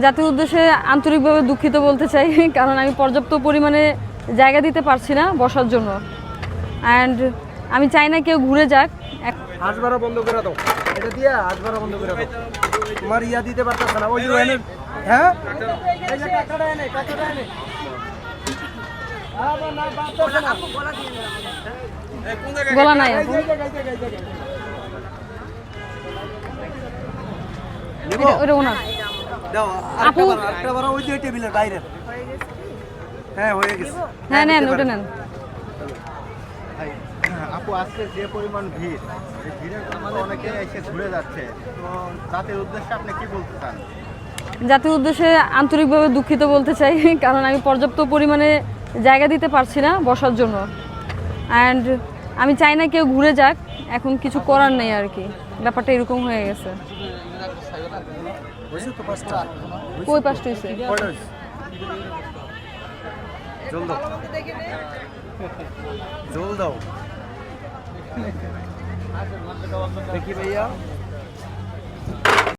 জাতির উদ্দেশ্যে আন্তরিকভাবে দুঃখিত বলতে চাই কারণ আমি পর্যাপ্ত পরিমাণে জায়গা দিতে পারছি না বসার জন্য। অ্যান্ড আমি চাই না কেউ ঘুরে যাক। এক- হাঁস ভাড়া বন্ধ করে দাও। এটা দিয়ে হাঁস ভাড়া বন্ধ করে দাও। তোমার ইয়া দিতে পারতেছে না। ওই হ্যাঁ? টাকাটা এনে টাকাটা এনে। গলা নাই ওটা ওনার। দাও আপু- ভাড়া, আরেকটা ওই যে টেবিলের বাইরে। হ্যাঁ হয়ে গেছে। হ্যাঁ নেন ওটা নেন। আপু আজকে যে পরিমাণ ভিড় এই ভিড়ের কারণে অনেকে এসে ঘুরে যাচ্ছে। তো জাতির উদ্দেশ্যে আপনি কি বলতে চান? জাতির উদ্দেশ্যে আন্তরিকভাবে দুঃখিত বলতে চাই কারণ আমি পর্যাপ্ত পরিমাণে জায়গা দিতে পারছি না বসার জন্য। অ্যান্ড আমি চাই না কেউ ঘুরে যাক এখন কিছু করার নেই আর কি। ব্যাপারটা এরকম হয়ে গেছে। পাঁচটা কই পাশটা হয়েছে হয়েছে? জল দাও। জল দাও। দেখি ভাইয়া।